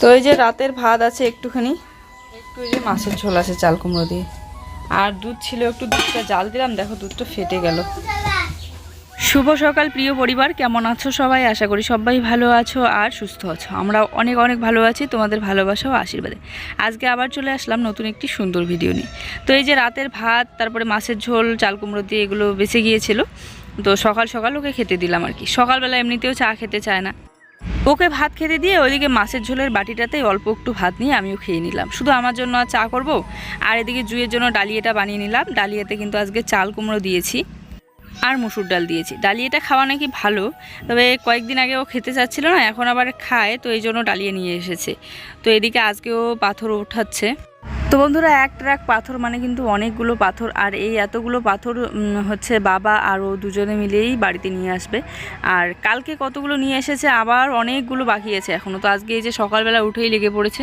তো এই যে রাতের ভাত আছে একটুখানি, একটু এই যে মাছের ঝোল আছে চাল কুমড়ো দিয়ে। আর দুধ ছিল, একটু দুধটা জাল দিলাম, দেখো দুধটা ফেটে গেল। শুভ সকাল প্রিয় পরিবার, কেমন আছো সবাই? আশা করি সবাই ভালো আছো আর সুস্থ আছো। আমরা অনেক অনেক ভালো আছি, তোমাদের ভালোবাসা ও আশীর্বাদে। আজকে আবার চলে আসলাম নতুন একটি সুন্দর ভিডিও নিয়ে। তো এই যে রাতের ভাত, তারপরে মাছের ঝোল, চাল কুমড়ো দিয়ে এগুলো বেঁচে গিয়েছিল। তো সকাল সকাল ওকে খেতে দিলাম আর কি। সকালবেলা এমনিতেও চা খেতে চায় না। ওকে ভাত খেতে দিয়ে ওইদিকে মাছের ঝোলের বাটিটাতেই অল্প একটু ভাত নিয়ে আমিও খেয়ে নিলাম। শুধু আমার জন্য আর চা করব? আর এদিকে জুয়ের জন্য ডালিয়াটা বানিয়ে নিলাম। ডালিয়াতে কিন্তু আজকে চাল কুমড়ো দিয়েছি আর মুসুর ডাল দিয়েছি। ডালিয়াটা খাওয়া নাকি ভালো, তবে কয়েকদিন আগে ও খেতে চাচ্ছিল না, এখন আবার খায়, তো এই জন্য ডালিয়া নিয়ে এসেছে। তো এদিকে আজকে ও পাথর ওঠাচ্ছে। তো বন্ধুরা, এক ট্রাক পাথর মানে কিন্তু অনেকগুলো পাথর, আর এই এতগুলো পাথর হচ্ছে বাবা আর ও দুজনে মিলেই বাড়িতে নিয়ে আসবে। আর কালকে কতগুলো নিয়ে এসেছে, আবার অনেকগুলো বাকি আছে এখনও তো আজকে এই যে সকালবেলা উঠেই লেগে পড়েছে।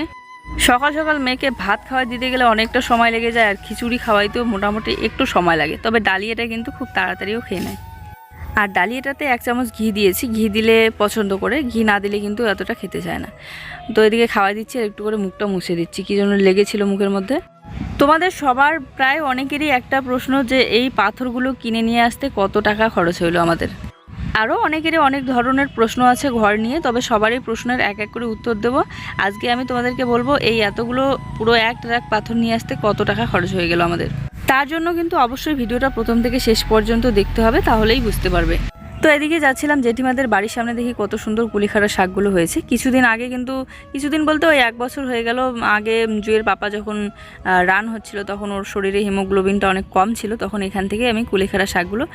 সকাল সকাল মেয়েকে ভাত খাওয়াই দিতে গেলে অনেকটা সময় লেগে যায়, আর খিচুড়ি খাওয়াইতেও মোটামুটি একটু সময় লাগে। তবে ডালিয়াটা কিন্তু খুব তাড়াতাড়িও খেয়ে নেয়। আর ডালিয়াটাতে এক চামচ ঘি দিয়েছি। ঘি দিলে পছন্দ করে, ঘি না দিলে কিন্তু এতটা খেতে চায় না। তো এদিকে খাওয়াই দিচ্ছি আর একটু করে মুখটা মুছে দিচ্ছি, কী জন্য লেগেছিল মুখের মধ্যে। তোমাদের সবার প্রায় অনেকেরই একটা প্রশ্ন যে, এই পাথরগুলো কিনে নিয়ে আসতে কত টাকা খরচ হইল আমাদের? আরও অনেকেরই অনেক ধরনের প্রশ্ন আছে ঘর নিয়ে, তবে সবারই প্রশ্নের এক এক করে উত্তর দেব। আজকে আমি তোমাদেরকে বলব, এই এতগুলো পুরো এক ট্রাক পাথর নিয়ে আসতে কত টাকা খরচ হয়ে গেল আমাদের? তার জন্য কিন্তু অবশ্যই ভিডিওটা প্রথম থেকে শেষ পর্যন্ত দেখতে হবে তাহলেই বুঝতে পারবে। তো এদিকে যাচ্ছিলাম জেঠিমাদের বাড়ির সামনে দেখি কত সুন্দর কুলিখাড়া শাকগুলো হয়েছে। কিছুদিন আগে কিন্তু কিছুদিন বলতে ওই এক বছর হয়ে গেল আগে জুয়ের পাপা যখন রান হচ্ছিল তখন ওর শরীরে হিমোগ্লোবিনটা অনেক কম ছিল তখন এখান থেকে আমি কুলিখাড়া শাকগুলো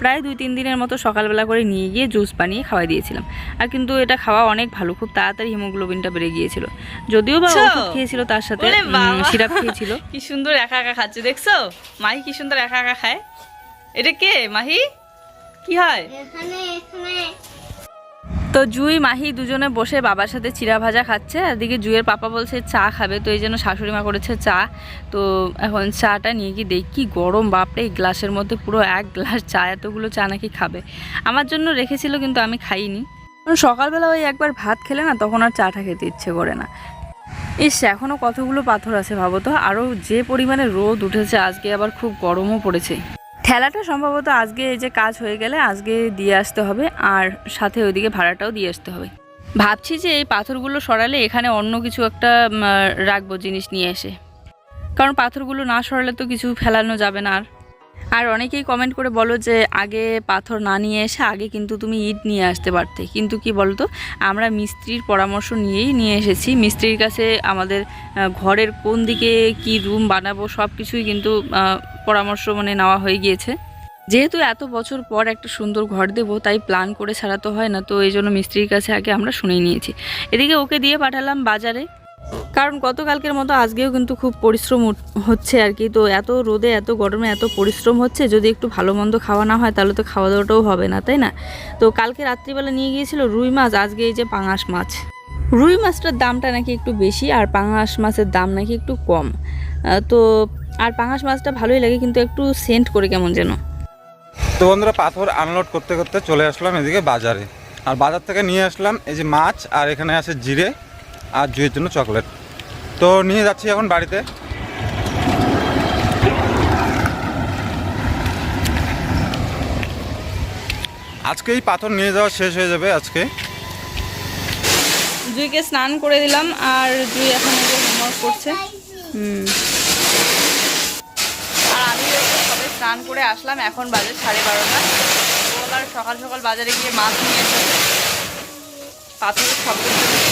প্রায় দুই তিন দিনের মতো সকালবেলা করে নিয়ে গিয়ে জুস বানিয়ে খাওয়াই দিয়েছিলাম। আর কিন্তু এটা খাওয়া অনেক ভালো খুব তাড়াতাড়ি হিমোগ্লোবিনটা বেড়ে গিয়েছিল। যদিও বা। ওষুধ খেয়েছিল তার সাথে সিরাপ খেয়েছিল। কি সুন্দর একা একা খাচ্ছে দেখছ? মাহি কি সুন্দর একা একা খায়। এটা কে? মাহি? কি হয়? তো জুই মাহি দুজনে বসে বাবার সাথে চিরা ভাজা খাচ্ছে। আর এদিকে জুইয়ের পাপা বলছে চা খাবে। তো এই জন্য শাশুড়ি মা করেছে চা। তো এখন চাটা নিয়ে গিয়ে দেখি কি গরম বাপরে! এই গ্লাসের মধ্যে পুরো এক গ্লাস চা এতগুলো চা নাকি খাবে। আমার জন্য রেখেছিল কিন্তু আমি খাইনি। সকালবেলা ওই একবার ভাত খেলে না তখন আর চাটা খেতে ইচ্ছে করে না। ইস এখনও কতগুলো পাথর আছে ভাবো তো? আরও যে পরিমাণে রোদ উঠেছে আজকে আবার খুব গরমও পড়েছে। ঠেলাটা সম্ভবত আজকে এই যে কাজ হয়ে গেলে আজকে দিয়ে আসতে হবে, আর সাথে ওইদিকে ভাড়াটাও দিয়ে আসতে হবে। ভাবছি যে এই পাথরগুলো সরালে এখানে অন্য কিছু একটা রাখব জিনিস নিয়ে এসে। কারণ পাথরগুলো না সরালে তো কিছু ফেলানো যাবে না আর। আর অনেকেই কমেন্ট করে বলো যে আগে পাথর না নিয়ে এসে আগে কিন্তু তুমি ইট নিয়ে আসতে পারতে। কিন্তু কি বলতো? আমরা মিস্ত্রির পরামর্শ নিয়েই নিয়ে এসেছি। মিস্ত্রির কাছে আমাদের ঘরের কোন দিকে কি রুম বানাবো সব কিছুই কিন্তু পরামর্শ মানে নেওয়া হয়ে গিয়েছে। যেহেতু এত বছর পর একটা সুন্দর ঘর দেব, তাই প্ল্যান করে ছাড়া তো হয় না, তো এই জন্য মিস্ত্রির কাছে আগে আমরা শুনেই নিয়েছি। এদিকে ওকে দিয়ে পাঠালাম বাজারে। কারণ গতকালকের মতো আজকেও কিন্তু খুব পরিশ্রম হচ্ছে আর কি। তো এত রোদে, এত গরমে এত পরিশ্রম হচ্ছে, যদি একটু ভালো মন্দ খাওয়া না হয় তাহলে তো খাওয়া দাওয়াটাও হবে না, তাই না? তো কালকে রাত্রিবেলা নিয়ে গিয়েছিল রুই মাছ, আজকে এই যে পাঙাশ মাছ। রুই মাছটার দামটা নাকি একটু বেশি আর পাঙাশ মাছের দাম নাকি একটু কম। তো আর পাঙাশ মাছটা ভালোই লাগে, কিন্তু একটু সেন্ট করে কেমন যেন। তো বন্ধুরা, পাথর আনলোড করতে করতে চলে আসলাম এদিকে বাজারে। আর বাজার থেকে নিয়ে আসলাম এই যে মাছ, আর এখানে আছে জিরে। আর জুয়ের জন্য চকলেট। তো নিয়ে যাচ্ছি এখন বাড়িতে। আজকে এই পাথর নিয়ে যাওয়া শেষ হয়ে যাবে আজকে। জুইকে স্নান করে দিলাম আর জুই এখন হোমওয়ার্ক করছে। আর আমি সবে স্নান করে আসলাম, এখন বাজে সাড়ে বারোটা। সকাল সকাল বাজারে গিয়ে মাছ নিয়ে এসেছে। পাথরের শব্দ শোনা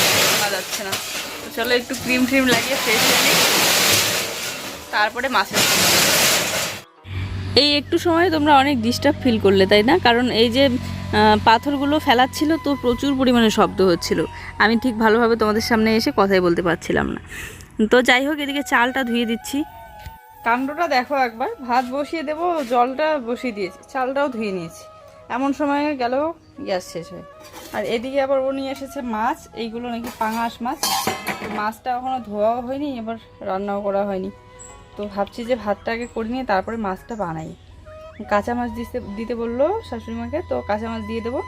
যাচ্ছে না। তো চলো একটু ক্রিম ফ্রিম লাগিয়ে ফ্রেশ হয়ে নিই। তারপরে মাছের এই একটু সময় তোমরা অনেক ডিস্টার্ব ফিল করলে তাই না? কারণ এই যে পাথরগুলো ফেলাচ্ছিল তো প্রচুর পরিমাণে শব্দ হচ্ছিল। আমি ঠিক ভালোভাবে তোমাদের সামনে এসে কথাই বলতে পারছিলাম না। তো যাই হোক এদিকে চালটা ধুয়ে দিচ্ছি। কাণ্ডটা দেখো একবার। ভাত বসিয়ে দেবো জলটা বসিয়ে দিয়েছি। চালটাও ধুয়ে নিয়েছি। এমন সময় গেল গ্যাস শেষ হয়। আর এদিকে আবার ও নিয়ে এসেছে মাছ। এইগুলো নাকি পাঙাশ মাছ। মাছটা এখনও ধোয়াও হয়নি, এবার রান্নাও করা হয়নি। তো ভাবছি যে ভাতটা আগে করে নিয়ে তারপরে মাছটা বানাই। কাঁচা মাছ দিতে দিতে বলল শাশুড়ি মাকে তো কাঁচা মাছ দিয়ে দেবো।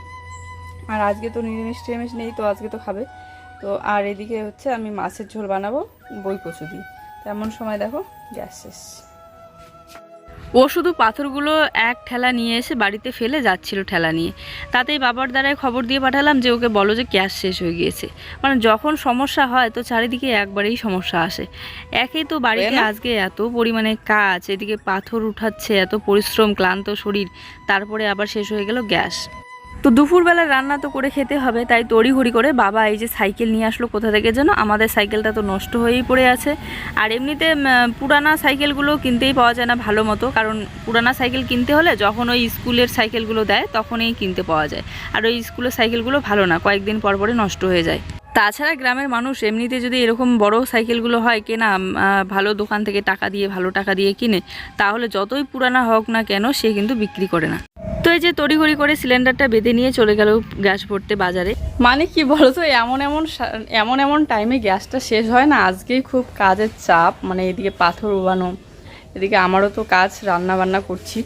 আর আজকে তো নিরামিষ টিরামিষ নেই, তো আজকে তো খাবে। তো আর এদিকে হচ্ছে আমি মাছের ঝোল বানাবো, বই কচু দিয়ে। তেমন সময় দেখো, গ্যাস শেষ। ও শুধু পাথরগুলো এক ঠেলা নিয়ে এসে বাড়িতে ফেলে যাচ্ছিল ঠেলা নিয়ে। তাতেই বাবার দ্বারায় খবর দিয়ে পাঠালাম যে ওকে বলো যে গ্যাস শেষ হয়ে গিয়েছে। মানে যখন সমস্যা হয় তো চারিদিকে একবারেই সমস্যা আসে। একেই তো বাড়িতে আজকে এত পরিমাণে কাজ এদিকে পাথর উঠাচ্ছে এত পরিশ্রম ক্লান্ত শরীর তারপরে আবার শেষ হয়ে গেল গ্যাস। তো দুপুরবেলা রান্না তো করে খেতে হবে, তাই তড়িঘড়ি করে বাবা এই যে সাইকেল নিয়ে আসলো কোথা থেকে যেন, আমাদের সাইকেলটা তো নষ্ট হয়েই পড়ে আছে। আর এমনিতে পুরানা সাইকেলগুলো কিনতেই পাওয়া যায় না ভালো মতো, কারণ পুরানা সাইকেল কিনতে হলে যখন ওই স্কুলের সাইকেলগুলো দেয়, তখনই কিনতে পাওয়া যায়। আর ওই স্কুলের সাইকেলগুলো ভালো না, কয়েকদিন পর পরে নষ্ট হয়ে যায়। তাছাড়া গ্রামের মানুষ এমনিতে যদি এরকম বড় সাইকেলগুলো হয়, কেনা ভালো দোকান থেকে টাকা দিয়ে, ভালো টাকা দিয়ে কিনে, তাহলে যতই পুরানা হোক না কেন, সে কিন্তু বিক্রি করে না। তো এই যে তড়িঘড়ি করে সিলিন্ডারটা বেঁধে নিয়ে চলে গেল গ্যাস ভরতে বাজারে। মানে কি বলতো, এমন এমন এমন এমন টাইমে গ্যাসটা শেষ হয় না, আজকেই খুব কাজের চাপ মানে এদিকে পাথর উবানো এদিকে আমারও তো কাজ রান্না বান্না করছি।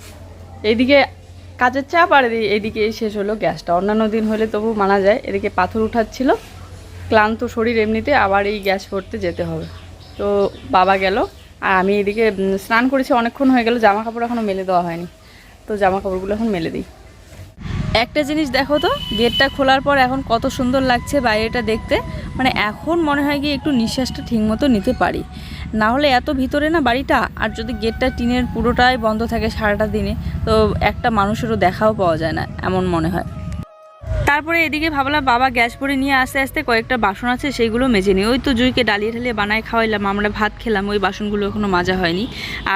এদিকে কাজের চাপ আর এদি- এদিকে শেষ হলো গ্যাসটা। অন্যান্য দিন হলে তবু মানা যায়, এদিকে পাথর উঠাচ্ছিল, ক্লান্ত শরীর এমনিতে আবার এই গ্যাস ভরতে যেতে হবে। তো বাবা গেল, আর আমি এদিকে স্নান করেছি, অনেকক্ষণ হয়ে গেল জামা কাপড় এখনও মেলে দেওয়া হয়নি। তো জামা কাপড়গুলো এখন মেলে দিই। একটা জিনিস দেখো তো, গেটটা খোলার পর এখন কত সুন্দর লাগছে বাইরেটা দেখতে। মানে এখন মনে হয় কি একটু নিঃশ্বাসটা ঠিকমতো নিতে পারি। না হলে এত ভিতরে না বাড়িটা, আর যদি গেটটা টিনের পুরোটাই বন্ধ থাকে সারাটা দিনে, তো একটা মানুষেরও দেখাও পাওয়া যায় না, এমন মনে হয়। তারপরে এদিকে ভাবলাম বাবা গ্যাস ভরে নিয়ে আস্তে আস্তে কয়েকটা বাসন আছে সেইগুলো মেজে নিই। ওই তো জুইকে ডালিয়ে ঢালিয়ে বানায় খাওয়াইলাম, আমরা ভাত খেলাম, ওই বাসনগুলো এখনও মাজা হয়নি।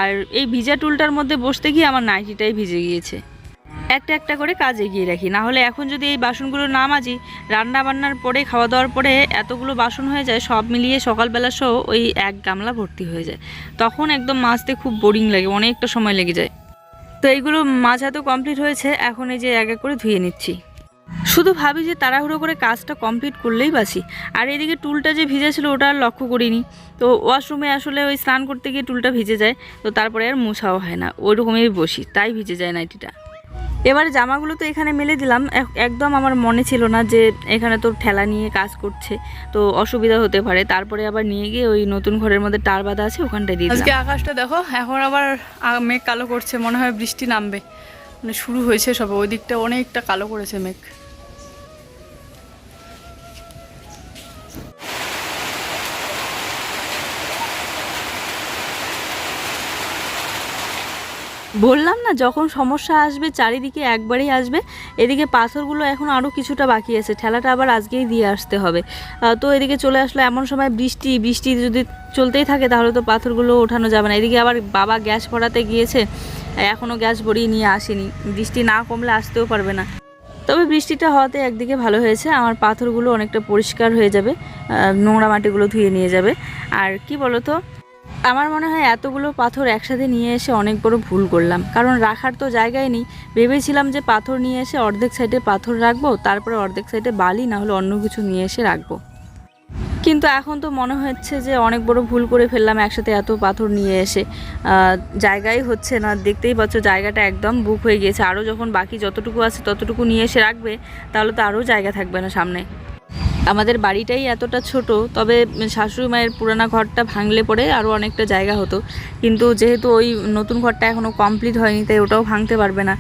আর এই ভিজা টুলটার মধ্যে বসতে গিয়ে আমার নাইটিটাই ভিজে গিয়েছে। একটা একটা করে কাজ এগিয়ে রাখি, না হলে এখন যদি এই বাসনগুলো না মাজি রান্না বান্নার পরে খাওয়া দাওয়ার পরে এতগুলো বাসন হয়ে যায়, সব মিলিয়ে সকালবেলা সহ ওই এক গামলা ভর্তি হয়ে যায়। তখন একদম মাজতে খুব বোরিং লাগে, অনেকটা সময় লেগে যায়। তো এইগুলো মাজা তো কমপ্লিট হয়েছে, এখন এই যে এক এক করে ধুয়ে নিচ্ছি। শুধু ভাবি যে তাড়াহুড়ো করে কাজটা কমপ্লিট করলেই বাসি আর এদিকে টুলটা যে ভিজে ছিল ওটা আর লক্ষ্য করিনি। তো ওয়াশরুমে আসলে ওই স্নান করতে গিয়ে টুলটা ভিজে যায় তো তারপরে আর মোছাও হয় না। ওইরকমই বসি তাই ভিজে যায় নাইটিটা। এবার জামাগুলো তো এখানে মেলে দিলাম। এক- একদম আমার মনে ছিল না যে এখানে তো ঠেলা নিয়ে কাজ করছে তো অসুবিধা হতে পারে। তারপরে আবার নিয়ে গিয়ে ওই নতুন ঘরের মধ্যে টার বাঁধা আছে ওখানটায় দিয়ে আজকে আকাশটা দেখো এখন আবার মেঘ কালো করছে মনে হয় বৃষ্টি নামবে। মানে শুরু হয়েছে সব ওই দিকটা অনেকটা কালো করেছে মেঘ। বললাম না, যখন সমস্যা আসবে চারিদিকে একবারেই আসবে, এদিকে পাথরগুলো এখন আরও কিছুটা বাকি আছে, ঠেলাটা আবার আজকেই দিয়ে আসতে হবে। তো এদিকে চলে আসলো এমন সময় বৃষ্টি বৃষ্টি যদি চলতেই থাকে তাহলে তো পাথরগুলো ওঠানো যাবে না। এদিকে আবার বাবা গ্যাস ভরাতে গিয়েছে এখনও গ্যাস ভরিয়ে নিয়ে আসেনি, বৃষ্টি না কমলে আসতেও পারবে না। তবে বৃষ্টিটা হওয়াতে একদিকে ভালো হয়েছে, আমার পাথরগুলো অনেকটা পরিষ্কার হয়ে যাবে নোংরা মাটিগুলো ধুয়ে নিয়ে যাবে। আর কি বলো তো আমার মনে হয় এতগুলো পাথর একসাথে নিয়ে এসে অনেক বড় ভুল করলাম। কারণ রাখার তো জায়গায় নেই। ভেবেছিলাম যে পাথর নিয়ে এসে অর্ধেক সাইডে পাথর রাখব, তারপরে অর্ধেক সাইডে বালি, না হলে অন্য কিছু নিয়ে এসে রাখব। কিন্তু এখন তো মনে হচ্ছে যে অনেক বড় ভুল করে ফেললাম, একসাথে এত পাথর নিয়ে এসে। জায়গাই হচ্ছে না। দেখতেই পাচ্ছ জায়গাটা একদম বুক হয়ে গিয়েছে। আরও যখন বাকি যতটুকু আছে ততটুকু নিয়ে এসে রাখবে, তাহলে তো আরও জায়গা থাকবে না সামনে। আমাদের বাড়িটাই এতটা ছোট, তবে শাশুড়ি মায়ের পুরানা ঘরটা ভাঙলে পরে আরও অনেকটা জায়গা হতো। কিন্তু যেহেতু ওই নতুন ঘরটা এখনও কমপ্লিট হয়নি, তাই ওটাও ভাঙতে পারবে না।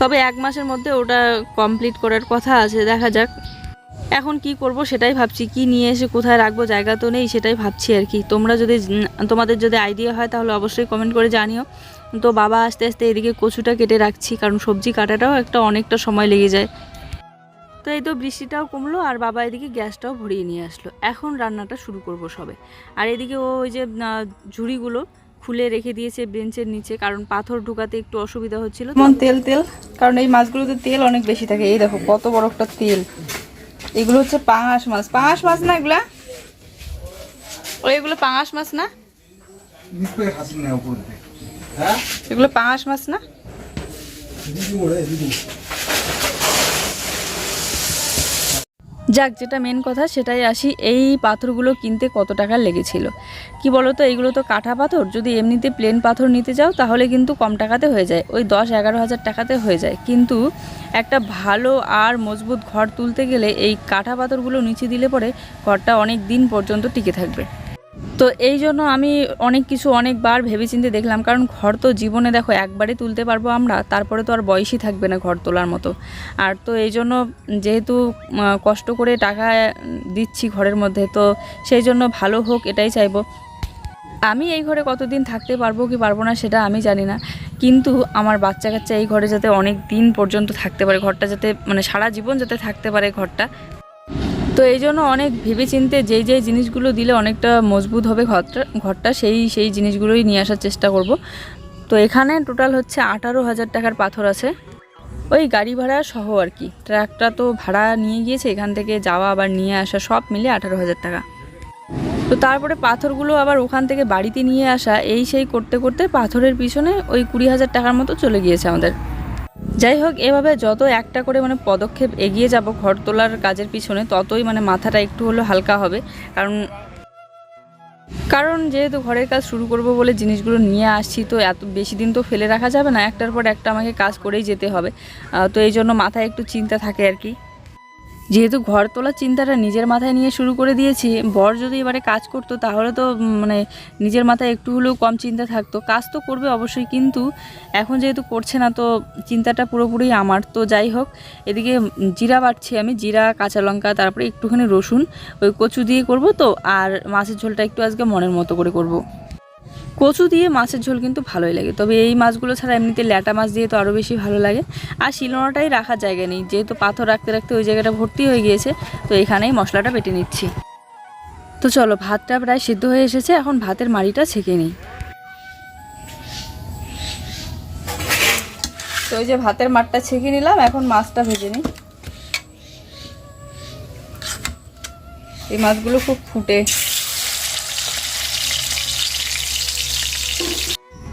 তবে এক মাসের মধ্যে ওটা কমপ্লিট করার কথা আছে, দেখা যাক। এখন কি করব সেটাই ভাবছি, কি নিয়ে এসে কোথায় রাখব, জায়গা তো নেই, সেটাই ভাবছি আর কি। তোমরা যদি, তোমাদের যদি আইডিয়া হয় তাহলে অবশ্যই কমেন্ট করে জানিও। তো বাবা আস্তে আস্তে এদিকে কচুটা কেটে রাখছি, কারণ সবজি কাটাটাও একটা অনেকটা সময় লেগে যায়। তো এই তো বৃষ্টিটাও কমলো আর বাবা এদিকে গ্যাসটাও ভরিয়ে নিয়ে আসলো। এখন রান্নাটা শুরু করব সবে। আর এদিকে ও ওই যে ঝুড়িগুলো খুলে রেখে দিয়েছে বেঞ্চের নিচে, কারণ পাথর ঢুকাতে একটু অসুবিধা হচ্ছিল মন তেল তেল, কারণ এই মাছগুলোতে তেল অনেক বেশি থাকে। এই দেখো কত বড় একটা তেল। এগুলো হচ্ছে পাঙাশ মাছ। পাঙাশ মাছ না এগুলা? ও, এগুলো পাঙাশ মাছ না? এগুলো পাঙাশ মাছ না? যাক, যেটা মেন কথা, সেটাই আসি। এই পাথরগুলো কিনতে কত টাকা লেগেছিল? কি বলো তো এইগুলো তো কাঠা পাথর। যদি এমনিতে প্লেন পাথর নিতে যাও তাহলে কিন্তু কম টাকাতে হয়ে যায়। ওই দশ এগারো হাজার টাকাতে হয়ে যায়। কিন্তু একটা ভালো আর মজবুত ঘর তুলতে গেলে এই কাঠা পাথরগুলো নিচে দিলে পরে ঘরটা অনেক দিন পর্যন্ত টিকে থাকবে। তো এই জন্য আমি অনেক কিছু অনেকবার ভেবেচিন্তে দেখলাম, কারণ ঘর তো জীবনে দেখো একবারে তুলতে পারব আমরা, তারপরে তো আর বয়সই থাকবে না ঘর তোলার মতো। আর তো এই জন্য যেহেতু কষ্ট করে টাকা দিচ্ছি ঘরের মধ্যে, তো সেই জন্য ভালো হোক এটাই চাইব। আমি এই ঘরে কতদিন থাকতে পারব কি পারব না সেটা আমি জানি না, কিন্তু আমার বাচ্চা কাচ্চা এই ঘরে যাতে অনেক দিন পর্যন্ত থাকতে পারে, ঘরটা যাতে মানে সারা জীবন যাতে থাকতে পারে ঘরটা তো এই জন্য অনেক ভেবেচিন্তে যেই যেই জিনিসগুলো দিলে অনেকটা মজবুত হবে ঘরটা ঘরটা, সেই সেই জিনিসগুলোই নিয়ে আসার চেষ্টা করব। তো এখানে টোটাল হচ্ছে আঠারো হাজার টাকার পাথর আছে। ওই গাড়ি ভাড়া সহ আর কি। ট্রাকটা তো ভাড়া নিয়ে গিয়েছে, এখান থেকে যাওয়া আবার নিয়ে আসা সব মিলে আঠারো হাজার টাকা। তো তারপরে পাথরগুলো আবার ওখান থেকে বাড়িতে নিয়ে আসা, এই সেই করতে করতে পাথরের পিছনে ওই কুড়ি হাজার টাকার মতো চলে গিয়েছে আমাদের। যাই হোক, এভাবে যত একটা করে মানে পদক্ষেপ এগিয়ে যাব ঘর তোলার কাজের পিছনে, ততই মানে মাথাটা একটু হলেও হালকা হবে। কারণ কারণ যেহেতু ঘরের কাজ শুরু করব বলে জিনিসগুলো নিয়ে আসছি, তো এত বেশি দিন তো ফেলে রাখা যাবে না। একটার পর একটা আমাকে কাজ করেই যেতে হবে। তো এই জন্য মাথায় একটু চিন্তা থাকে আর কি। যেহেতু ঘর তোলার চিন্তাটা নিজের মাথায় নিয়ে শুরু করে দিয়েছি, বর যদি এবারে কাজ করতো তাহলে তো মানে নিজের মাথায় একটু হলেও কম চিন্তা থাকতো কাজ তো করবে অবশ্যই, কিন্তু এখন যেহেতু করছে না, তো চিন্তাটা পুরোপুরি আমার তো যাই হোক, এদিকে জিরা বাটছি আমি, জিরা, কাঁচা লঙ্কা, তারপরে একটুখানি রসুন, ওই কচু দিয়ে করব তো, আর মাছের ঝোলটা একটু আজকে মনের মতো করে করব। কচু দিয়ে মাছের ঝোল কিন্তু ভালোই লাগে। তবে এই মাছগুলো ছাড়া এমনিতে ল্যাটা মাছ দিয়ে তো আরও বেশি ভালো লাগে। আর শিলনোড়াটাই রাখার জায়গা নেই। যেহেতু পাথর রাখতে রাখতে ওই জায়গাটা ভর্তি হয়ে গিয়েছে, তো এখানেই মশলাটা বেটে নিচ্ছি। তো চলো, ভাতটা প্রায় সিদ্ধ হয়ে এসেছে, এখন ভাতের মাড়িটা ছেঁকে নিই। তো ওই যে ভাতের মাঠটা ছেঁকে নিলাম, এখন মাছটা ভেজে নিই। এই মাছগুলো খুব ফুটে।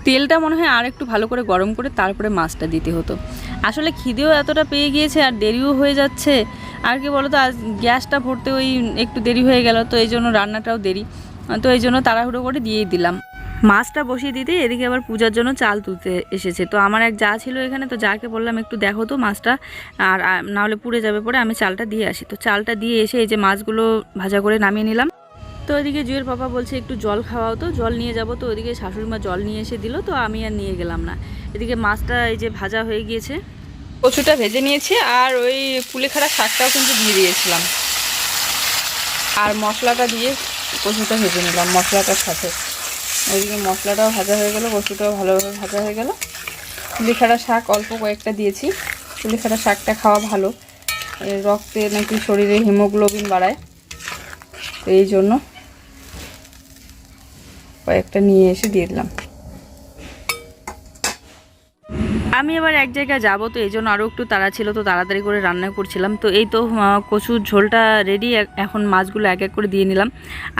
তেলটা মনে হয় আর একটু ভালো করে গরম করে তারপরে মাছটা দিতে হতো। আসলে খিদেও এতটা পেয়ে গিয়েছে আর দেরিও হয়ে যাচ্ছে। আর কি বলতো, আজ গ্যাসটা ভরতে ওই একটু দেরি হয়ে গেল, তো এই জন্য রান্নাটাও দেরি। তো এই জন্য তাড়াহুড়ো করে দিয়েই দিলাম। মাছটা বসিয়ে দিতে এদিকে আবার পূজার জন্য চাল তুলতে এসেছে। তো আমার এক যা ছিল এখানে, তো যাকে বললাম একটু দেখো তো মাছটা, আর নাহলে পুড়ে যাবে পরে আমি চালটা দিয়ে আসি। তো চালটা দিয়ে এসে এই যে মাছগুলো ভাজা করে নামিয়ে নিলাম। তো ওইদিকে জুয়ের পাপা বলছে, একটু জল খাওয়াও তো, জল নিয়ে যাব তো। ওইদিকে শাশুড়ি মা জল নিয়ে এসে দিল, তো আমি আর নিয়ে গেলাম না। এদিকে মাছটা এই যে ভাজা হয়ে গিয়েছে। কচুটা ভেজে নিয়েছি, আর ওই কুলেখাড়া শাকটাও কিন্তু দিয়ে দিয়েছিলাম। আর মশলাটা দিয়ে কচুটা ভেজে নিলাম, মশলাটার সাথে। ওইদিকে মশলাটাও ভাজা হয়ে গেল, কচুটাও ভালোভাবে ভাজা হয়ে গেল। কুলেখাড়া শাক অল্প কয়েকটা দিয়েছি। কুলেখাড়া শাকটা খাওয়া ভালো। রক্তে নাকি শরীরে হিমোগ্লোবিন বাড়ায়, এই জন্য। কয়েকটা নিয়ে এসে দিয়ে দিলাম। আমি এবার এক জায়গায় যাব, তো এই জন্য আরও একটু তাড়া ছিল, তো তাড়াতাড়ি করে রান্না করছিলাম। তো এই তো কচুর ঝোলটা রেডি এখন মাছগুলো এক এক করে দিয়ে নিলাম।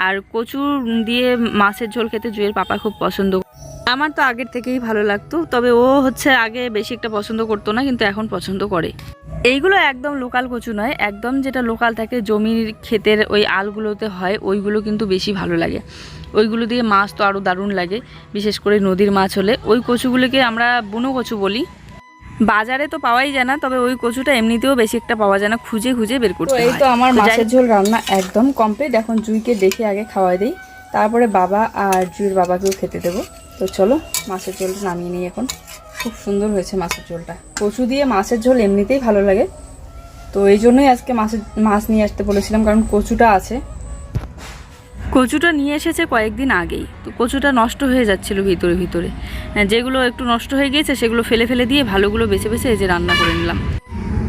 আর কচুর দিয়ে মাছের ঝোল খেতে জুয়ের পাপা খুব পছন্দ আমার তো আগের থেকেই ভালো লাগতো, তবে ও হচ্ছে আগে বেশি একটা পছন্দ করতো না, কিন্তু এখন পছন্দ করে। এইগুলো একদম লোকাল কচু নয় একদম যেটা লোকাল থাকে জমির ক্ষেতের ওই আলগুলোতে হয় ওইগুলো কিন্তু বেশি ভালো লাগে। ওইগুলো দিয়ে মাছ তো আরও দারুণ লাগে বিশেষ করে নদীর মাছ হলে। ওই কচুগুলোকে আমরা বুনো কচু বলি। বাজারে তো পাওয়াই যায় না তবে ওই কচুটা এমনিতেও বেশি একটা পাওয়া যায় না খুঁজে খুঁজে বের করতে এই তো আমার মাছের ঝোল রান্না একদম কমপ্লিট এখন জুইকে দেখে আগে খাওয়াই দিই। তারপরে বাবা আর জুইয়ের বাবাকেও খেতে দেবো। তো চলো মাছের ঝোলটা নামিয়ে নিই এখন। খুব সুন্দর হয়েছে মাছের ঝোলটা। কচু দিয়ে মাছের ঝোল এমনিতেই ভালো লাগে। তো এই জন্যই আজকে মাছের মাছ নিয়ে আসতে বলেছিলাম কারণ কচুটা আছে। কচুটা নিয়ে এসেছে কয়েকদিন আগেই। তো কচুটা নষ্ট হয়ে যাচ্ছিল ভিতরে ভিতরে। হ্যাঁ, যেগুলো একটু নষ্ট হয়ে গিয়েছে সেগুলো ফেলে ফেলে দিয়ে ভালোগুলো বেছে বেছে এই যে রান্না করে নিলাম।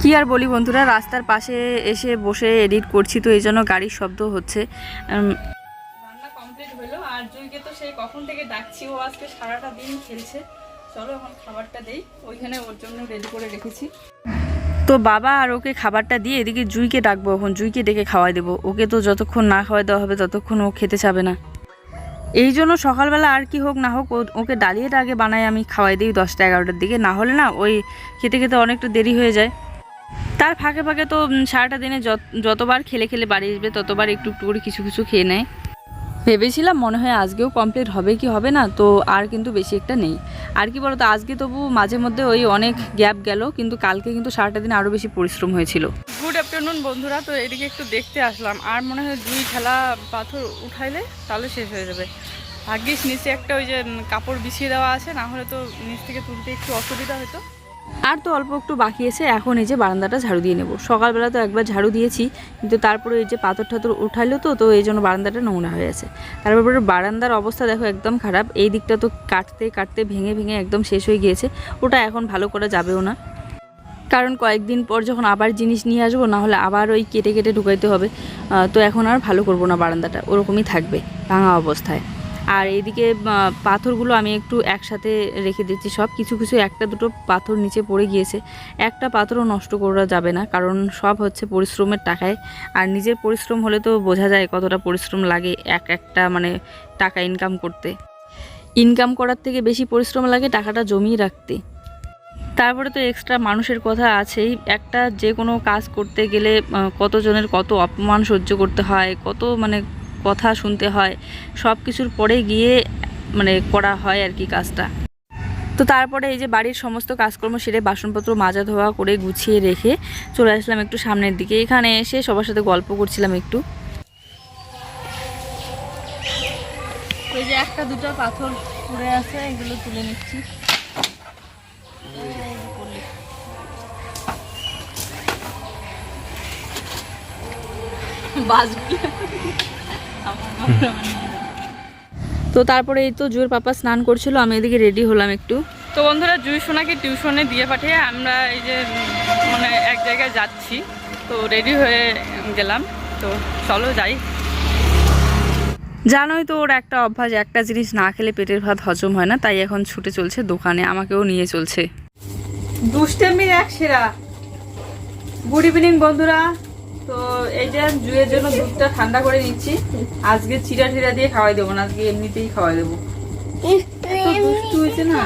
কি আর বলি বন্ধুরা রাস্তার পাশে এসে বসে এডিট করছি তো এই জন্য গাড়ির শব্দ হচ্ছে। রান্না কমপ্লিট হলো আর জুইকে তো সেই কখন থেকে ডাকছি ও আজকে সারাটা দিন খেলছে। চলো এখন খাবারটা ওইখানে ওর জন্য রেডি করে রেখেছি। তো বাবা আর ওকে খাবারটা দিয়ে এদিকে জুইকে ডাকবো, এখন জুইকে ডেকে খাওয়াই দেবো। ওকে তো যতক্ষণ না খাওয়াই দেওয়া হবে, ততক্ষণ ও খেতে চাবে না। এই জন্য সকালবেলা আর কি হোক না হোক ওকে ডালিয়েটা আগে বানাই, আমি খাওয়াই দিই দশটা এগারোটার দিকে। না হলে না ওই খেতে খেতে অনেকটা দেরি হয়ে যায়। তার ফাঁকে ফাঁকে তো সারাটা দিনে যত- যতবার খেলে খেলে বাড়ি আসবে, ততবার একটু একটু করে কিছু কিছু খেয়ে নেয়। ভেবেছিলাম মনে হয় আজকেও কমপ্লিট হবে কি হবে না, তো আর কিন্তু বেশি একটা নেই। আর কি বলতো, আজকে তবু মাঝে মধ্যে ওই অনেক গ্যাপ গেল, কিন্তু কালকে কিন্তু সারাটা দিন আরও বেশি পরিশ্রম হয়েছিল। গুড আফটারনুন বন্ধুরা, তো এদিকে একটু দেখতে আসলাম। আর মনে হয় দুই খেলা পাথর উঠাইলে তাহলে শেষ হয়ে যাবে। ভাগ্যিস নিচে একটা ওই যে কাপড় বিছিয়ে দেওয়া আছে, না হলে তো নিচ থেকে তুলতে একটু অসুবিধা হতো। আর তো অল্প একটু বাকি আছে, এখন এই যে বারান্দাটা ঝাড়ু দিয়ে নেব। সকালবেলা তো একবার ঝাড়ু দিয়েছি, কিন্তু তারপরে এই যে পাথর ঠাথর উঠাইলো তো তো এই জন্য বারান্দাটা নোংরা হয়ে আছে। তারপরে বারান্দার অবস্থা দেখো একদম খারাপ, এই দিকটা তো কাটতে কাটতে ভেঙে ভেঙে একদম শেষ হয়ে গিয়েছে, ওটা এখন ভালো করা যাবেও না। কারণ কয়েকদিন পর যখন আবার জিনিস নিয়ে আসব, না হলে আবার ওই কেটে কেটে ঢুকাইতে হবে তো এখন আর ভালো করব না বারান্দাটা, ওরকমই থাকবে, ভাঙা অবস্থায়। আর এইদিকে আহ, পাথরগুলো আমি একটু একসাথে রেখে দিচ্ছি সব। কিছু কিছু একটা দুটো পাথর নিচে পড়ে গিয়েছে। একটা পাথরও নষ্ট করা যাবে না কারণ সব হচ্ছে পরিশ্রমের টাকায়। আর নিজের পরিশ্রম হলে তো বোঝা যায় কতটা পরিশ্রম লাগে এক একটা মানে টাকা ইনকাম করতে। ইনকাম করার থেকে বেশি পরিশ্রম লাগে টাকাটা জমিয়ে রাখতে। তারপরে তো এক্সট্রা মানুষের কথা আছেই। একটা যে কোনো কাজ করতে গেলে কতজনের কত অপমান সহ্য করতে হয় কত মানে কথা শুনতে হয়, সব কিছুর পরে গিয়ে মানে করা হয় আর কি কাজটা। তো তারপরে এই যে বাড়ির সমস্ত কাজকর্ম সেরে বাসনপত্র মাজা ধোয়া করে গুছিয়ে রেখে চলে আসলাম একটু সামনের দিকে। এখানে এসে সবার সাথে গল্প করছিলাম একটু। ওই যে একটা দুটো পাথর পড়ে আছে, এগুলো তুলে নিচ্ছি। তো তারপরে এই তো জুয়ের পাপা স্নান করছিল আমি এদিকে রেডি হলাম একটু। তো বন্ধুরা জুই সোনাকে টিউশনে দিয়ে পাঠিয়ে আমরা এই যে মানে এক জায়গায় যাচ্ছি। তো রেডি হয়ে গেলাম। তো চলো যাই। জানোই তো ওর একটা অভ্যাস একটা জিনিস না খেলে পেটের ভাত হজম হয় না তাই এখন ছুটে চলছে দোকানে আমাকেও নিয়ে চলছে। দুষ্টেমির এক সেরা। গুড ইভিনিং বন্ধুরা। তো এই যে জুয়ের জন্য দুধটা ঠান্ডা করে নিচ্ছি। আজকে চিরা টিরা দিয়ে খাওয়াই দেবো না আজকে এমনিতেই খাওয়াই দেবো। দুষ্টু হয়েছে না?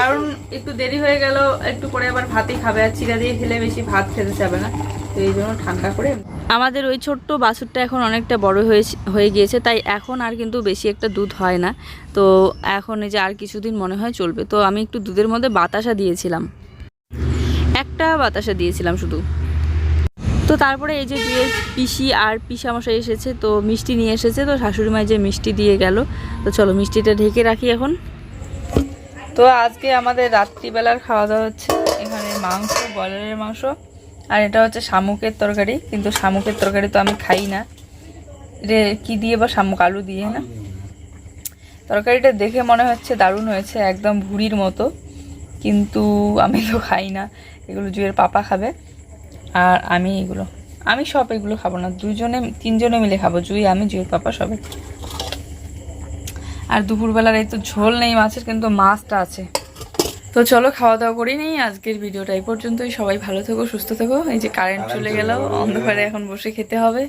কারণ একটু দেরি হয়ে গেল একটু পরে আবার ভাতই খাবে আর চিরা দিয়ে খেলে বেশি ভাত খেতে যাবে না। তো এই জন্য ঠান্ডা করে। আমাদের ওই ছোট্ট বাছুরটা এখন অনেকটা বড় হয়েছে হয়ে গিয়েছে তাই এখন আর কিন্তু বেশি একটা দুধ হয় না। তো এখন এই যে আর কিছুদিন মনে হয় চলবে। তো আমি একটু দুধের মধ্যে বাতাসা দিয়েছিলাম। একটা বাতাসা দিয়েছিলাম শুধু। তো তারপরে এই যে দুয়ের পিসি আর পিসামশাই এসেছে, তো মিষ্টি নিয়ে এসেছে, তো শাশুড়ি মায়ের যে মিষ্টি দিয়ে গেল। তো চলো মিষ্টিটা ঢেকে রাখি এখন। তো আজকে আমাদের রাত্রিবেলার খাওয়া দাওয়া হচ্ছে এখানে মাংস বয়লারের মাংস, আর এটা হচ্ছে শামুকের তরকারি, কিন্তু শামুকের তরকারি তো আমি খাই না। রে, কি দিয়ে বা শামুক? আলু দিয়ে, না? তরকারিটা দেখে মনে হচ্ছে দারুণ হয়েছে, একদম ভুড়ির মতো, কিন্তু আমি তো খাই না। এগুলো জুয়ের পাপা খাবে। আর আমি এগুলো। আমি সব এগুলো খাব না। দুজনে তিনজনে মিলে খাব। জুই আমি জুয়ের পাপা সবাই আর দুপুরবেলার এই তো ঝোল নেই মাছের কিন্তু মাছটা আছে। তো চলো খাওয়া দাওয়া করি নেই। আজকের ভিডিওটা এই পর্যন্তই। সবাই ভালো থেকো সুস্থ থেকো। এই যে কারেন্ট চলে গেল অন্ধকারে এখন বসে খেতে হবে।